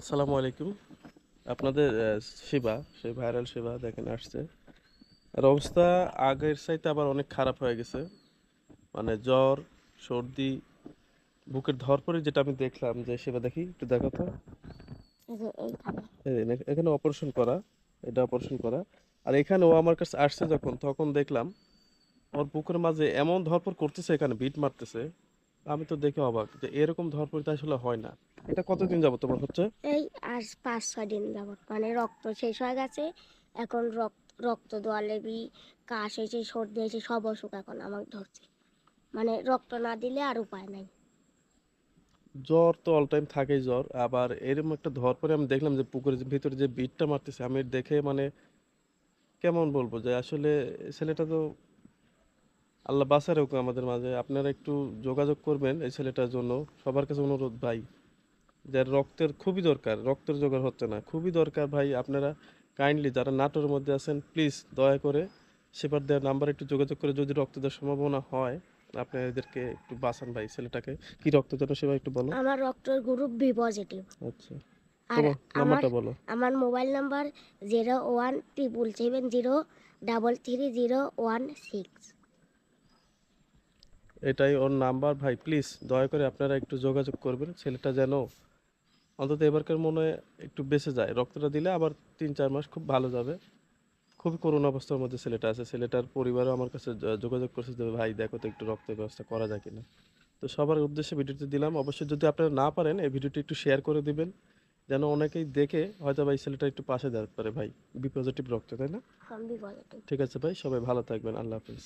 আসসালামু আলাইকুম। আপনাদের সেবা সেই ভাইরাল সেবা দেখেন আসছে। আর অবস্থা আগের চাইতে আবার অনেক খারাপ হয়ে গেছে। মানে জ্বর সর্দি বুকের ধরপড়ে যেটা আমি দেখলাম যে সেবা দেখি একটু দেখো তো। এখানে অপারেশন করা এটা অপারেশন করা। আর এখানে ও আমার কাছে আসছে যখন তখন দেখলাম ওর বুকের মাঝে এমন ধরপর করতেছে এখানে বিট মারতেছে। আমি তো দেখে অবাক যে এরকম ধরপড় তো আসলে হয় না। এটা কতদিন যাবত তোমার হচ্ছে? এই আর পাঁচ ছয় দিন যাবত। মানে রক্ত শেষ হয়ে গেছে এখন রক্ত রক্ত দেওয়া লেবি কাশ হয়েছে সর্দি হয়েছে সব অসুখ এখন আমাকে ধরছে। মানে রক্ত না দিলে আর উপায় নাই। জ্বর তো অল টাইম থাকেই জ্বর আবার এরকম একটা ধর পরে আমি দেখলাম যে পুকুরের ভিতরে যে বিটটা মারতেছে আমি দেখে মানে কেমন বলব যে আসলে ছেলেটা তো আল্লাহ রাখুক আমাদের মাঝে। আপনারা একটু যোগাযোগ করবেন এই ছেলেটার জন্য। সবার কাছে অনুরোধ ভাই। যার রক্তের খুবই দরকার রক্তের জোগাড় হচ্ছে না। খুবই দরকার ভাই আপনারা কাইন্ডলি যারা নাটোরের মধ্যে আছেন প্লিজ দয়া করে সেবার দেওয়ার নাম্বার একটু যোগাযোগ করে যদি রক্ত দেওয়ার সম্ভাবনা হয় আপনি এদেরকে একটু বাঁচান ভাই ছেলেটাকে। কি রক্ত সেবা একটু বলো? আমার রক্তের গ্রুপ বি পজিটিভ আচ্ছা। আর নাম্বারটা বলো। আমার mobile number zero one triple seven zero double three zero one six এটাই ওর নাম্বার ভাই প্লিজ দয়া করে আপনারা একটু যোগাযোগ করবেন ছেলেটা যেন অন্তত এবারকার মনে হয় একটু বেঁচে যায়। রক্তটা দিলে আবার তিন চার মাস খুব ভালো যাবে। খুবই করুণ অবস্থার মধ্যে ছেলেটা আছে। ছেলেটার পরিবারও আমার কাছে যোগাযোগ করছে যে ভাই দেখো তো একটু রক্তের ব্যবস্থা করা যায় কিনা? তো সবার উদ্দেশ্যে ভিডিওটি দিলাম। অবশ্যই যদি আপনারা না পারেন এই ভিডিওটি একটু শেয়ার করে দিবেন। যেন অনেকেই দেখে হয়তো ভাই ছেলেটা একটু পাশে দাঁড়াতে পারে ভাই। বি পজিটিভ রক্ত তাই না? বি ঠিক আছে ভাই। সবাই ভালো থাকবেন। আল্লাহ হাফিজ।